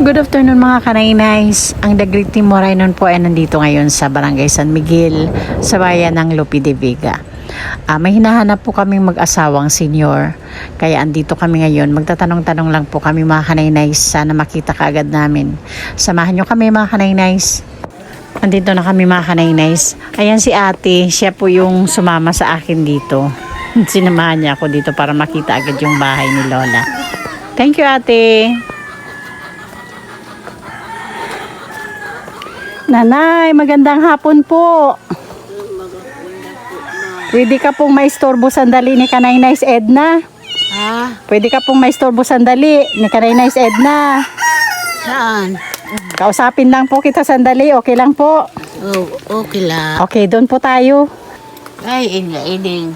Good afternoon mga kanainays. Ang The Great Team Moray nun po ay nandito ngayon sa Barangay San Miguel sa bayan ng Lupi de Vega. Ah, may hinahanap po kaming mag-asawang senior. Kaya andito kami ngayon. Magtatanong-tanong lang po kami mga kanainays. Sana makita kaagad namin. Samahan nyo kami mga kanainays. Andito na kami mga kanainays. Ayan si ate. Siya po yung sumama sa akin dito. Sinamahan niya ako dito para makita agad yung bahay ni Lola. Thank you ate. Nanay, magandang hapon po. Pwede ka pong maistorbo sandali ni Kanay Nice Edna. Ha? Pwede ka pong maistorbo sandali ni Kanay Nice Edna. Saan? Kausapin lang po kita sandali, okay lang po. Oh, okay lang. Okay, doon po tayo. Ay, ina, ining.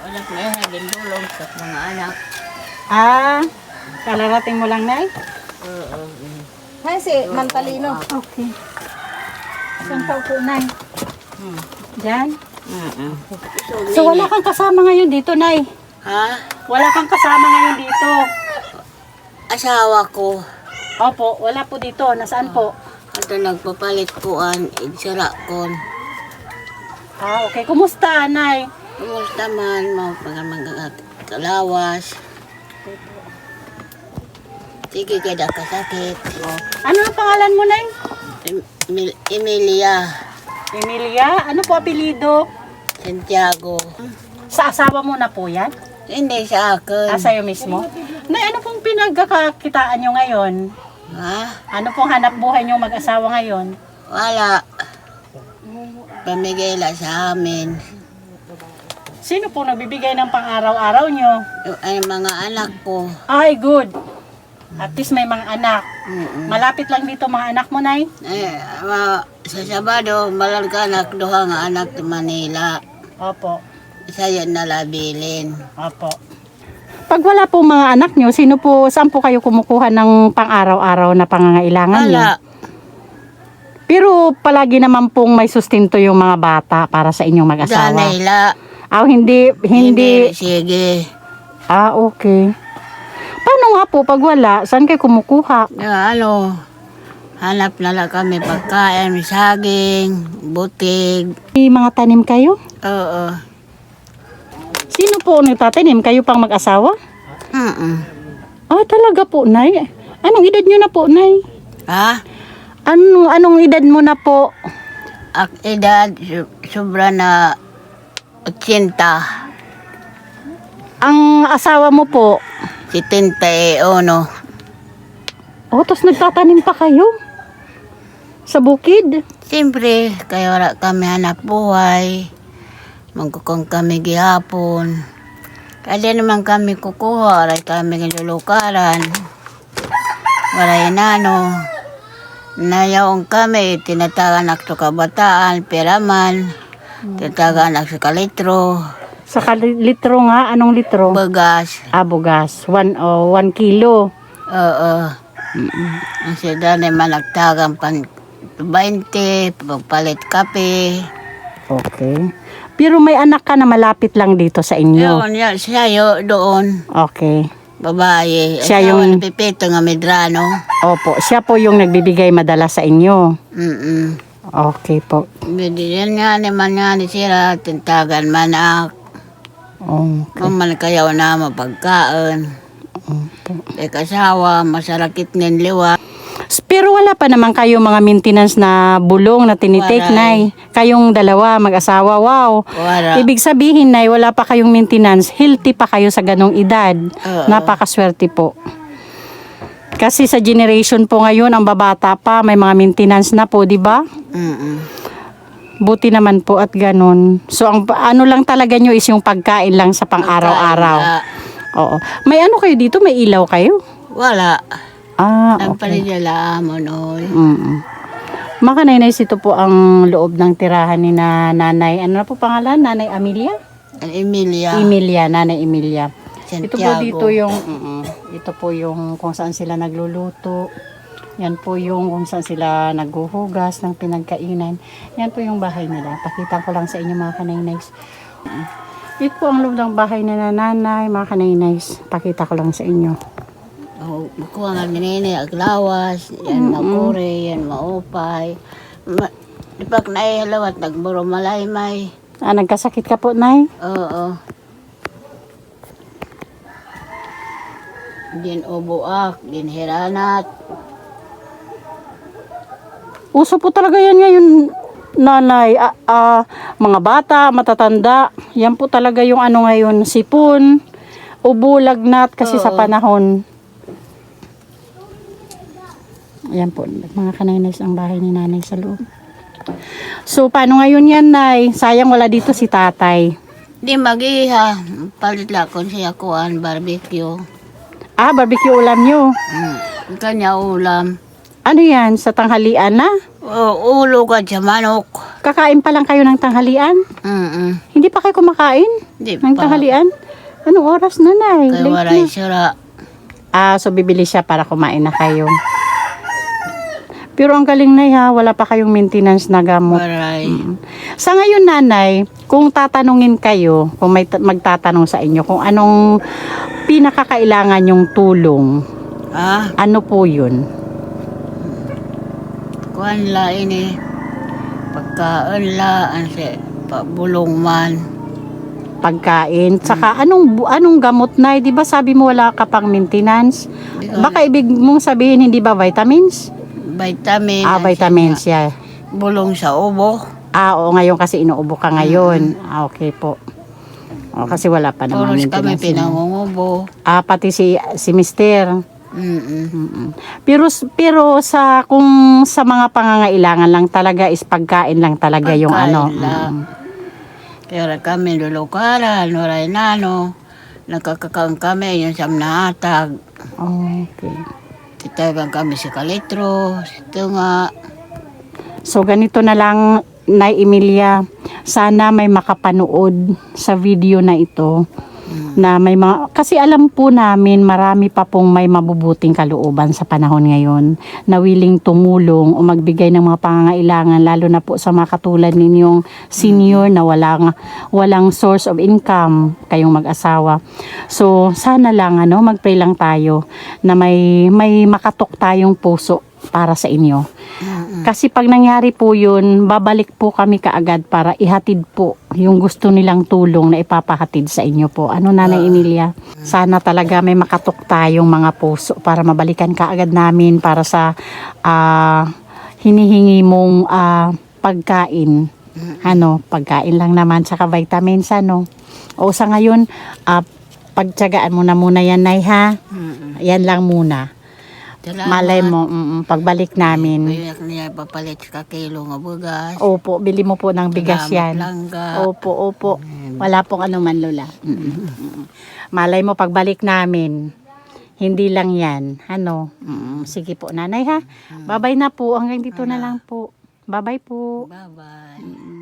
Wala ko na naging tulong sa mga anak. Ah, kalarating mo lang, Nay? Oo. Ay, si Mantalino. Okay. Saan ka upo, Nay? Diyan? Oo. So, wala kang kasama ngayon dito, Nay. Ha? Wala kang kasama ngayon dito. Asawa ko. Opo, wala po dito. Nasaan po? At nagpapalit kuan, igsara kon. Ah, okay. Kumusta, Nay? Kumusta man mo pag mga kalawas? Sige kada kasakit. Ano ang pangalan mo, Nay? Em- Emil- Emilia Emilia? Ano po apelido? Santiago. Sa asawa mo na po yan? Hindi sa akin. Ah, sa'yo mismo? Nay, ano pong pinagkakakitaan nyo ngayon? Ha? Ano pong hanap buhay nyo mag-asawa ngayon? Wala. Pamigay lang sa amin. Sino po nagbibigay ng pang-araw-araw nyo? Yung ay, mga anak ko. Ay, good. At least may mga anak. Mm-mm. Malapit lang dito mga anak mo, Nay. Eh, ma, sa Sabado, malarga anak, duha nga anak sa Manila. Opo. Sa'yo nalabilin. Opo. Pag wala po mga anak nyo, sino po, saan po kayo kumukuha ng pang-araw-araw na pangangailangan nyo? Wala. Pero palagi naman pong may sustento yung mga bata para sa inyong mag-asawa. Danayla. Ah, hindi, hindi. Sige. Ah, okay. Paano nga po pag wala? Saan kayo kumukuha? Yung ano, hanap na lang kami pagkain, saging, butig. May mga tanim kayo? Oo. Sino po ang nagtatanim? Kayo pang mag-asawa? Mm-mm. Ah, talaga po, Nay. Anong edad nyo na po, Nay? Ha? Ano, anong edad mo na po? Ak edad, sobra na 80. Ang asawa mo po? 71. Oh, tapos nagtatanim pa kayo? Sa bukid? Siyempre, kaya wala kami hanap buhay. Magkukong kami gihapon. Kaya naman kami kukuha, wala kami lulukaran. Wala yan ano. Nayaong kami, tinatagan ako kabataan, piraman. Tinatagan ako sa kalitro, Sa kal- litro nga, anong litro? bagas. Ah, bugas. One, oh, one kilo. Oo. Ang sida naman nagtagang pan 20, pagpalit kape. Okay. Pero may anak ka na malapit lang dito sa inyo. Yun, yun, siya yun, doon. Okay. Babae. Siya Asawa yung- ni Pipito nga medrano. Opo, siya po yung nagbibigay madala sa inyo. Mm-mm. Okay po. Binigyan nga naman nga ni Sira, tintagan manak. Oh, Maman kayaw na mapagkaan. opo. May kasawa, masarakit nin liwa. Pero wala pa naman kayo mga maintenance na bulong na tinitake, Wala. Nay. Kayong dalawa, mag-asawa, wow. Wala. Ibig sabihin, Nay, wala pa kayong maintenance. Healthy pa kayo sa ganong edad. Oo. Napakaswerte po. Kasi sa generation po ngayon, ang babata pa, may mga maintenance na po, di ba? Mm-mm. Buti naman po at ganun. So, ang ano lang talaga nyo is yung pagkain lang sa pang-araw-araw. Oo. May ano kayo dito? May ilaw kayo? Wala. Ah, okay. panidala mo noy. Mm Mga kanainays, ito po ang loob ng tirahan ni na nanay. Ano na po pangalan? Nanay Amelia? Emilia. Emilia, nanay Emilia. Ito po Santiago. dito yung, mm, ito po yung kung saan sila nagluluto. Yan po yung kung saan sila naghuhugas ng pinagkainan. Yan po yung bahay nila. Pakita ko lang sa inyo mga kanainays. Ito po ang loob ng bahay na nanay, mga kanaynays. Pakita ko lang sa inyo. Oh, kuha nga nini, aglawas, yan makure, yan maupay. Ma, di pa naihalawat, nagburo malaymay. Ah, nagkasakit ka po, nay? Oo. Din ubuak, din hiranat. Uso po talaga yan ngayon, nanay. Ah, ah, mga bata, matatanda. Yan po talaga yung ano ngayon, sipon, ubo, lagnat kasi sa Oo. panahon. Ayan po, mga kanaynays ang bahay ni nanay sa loob. So, paano ngayon yan, nay? Sayang wala dito si tatay. Di magiha, palit la kon siya kuan barbecue. Ah, barbecue ulam nyo. Mm. Kanya ulam. Ano yan, sa tanghalian na? Oh, ulo ka sa manok. Kakain pa lang kayo ng tanghalian? Mm Hindi pa kayo kumakain Di ng pa. tanghalian? Anong oras na, nay? Kaya Late waray na. sira. Ah, so bibili siya para kumain na kayo. Pero ang galing na ha, wala pa kayong maintenance na gamot. Waray. Sa ngayon nanay, kung tatanungin kayo, kung may ta- magtatanong sa inyo, kung anong pinakakailangan yung tulong, Ah, ano po yun? Kuan la ini. Pagkaan la, ang si pabulong man. Pagkain, saka anong bu- anong gamot na, 'di ba sabi mo wala ka pang maintenance? Baka ibig mong sabihin hindi ba vitamins? Vitamin. Ah, vitamins, siya. yeah. Bulong sa ubo. Ah, oo, ngayon kasi inuubo ka ngayon. Ah, okay po. O, kasi wala pa naman Puros kami maintenance. yun. pinangungubo. Ah, pati si si Mister. Mm Mm-mm. Pero pero sa kung sa mga pangangailangan lang talaga is pagkain lang talaga yung Pagkain ano. lang. Mm. Kaya kami lulukaran, waray nano. Nakakakang kami, yung siyam na atag. Okay. Titagan kami si Kalitro, si Tunga. So ganito na lang Nay Emilia, sana may makapanood sa video na ito na may mga kasi alam po namin marami pa pong may mabubuting kalooban sa panahon ngayon na willing tumulong o magbigay ng mga pangangailangan lalo na po sa mga katulad ninyong senior na walang walang source of income kayong mag-asawa. So sana lang ano magpray lang tayo na may may makatok tayong puso para sa inyo. Kasi pag nangyari po yun, babalik po kami kaagad para ihatid po yung gusto nilang tulong na ipapahatid sa inyo po. Ano Nanay Emilia? Sana talaga may makatok tayong mga puso para mabalikan kaagad namin para sa ah, hinihingi mong ah, pagkain. Ano, pagkain lang naman, saka vitamins, ano. O sa ngayon, ah, pagtsagaan mo na muna yan, Nay, ha? Yan lang muna. Salamat. Malay mo, mm, pagbalik namin. Kuyak niya papalit ka kilo nga bugas. Opo, bili mo po ng bigas Salamat yan. Langga. Opo, opo. Wala pong ano man, Lola. Mm, mm. Malay mo, pagbalik namin, hindi lang yan. Ano? Mm, Sige po, nanay ha. Babay na po. Hanggang dito na lang po. Babay po. Bye-bye.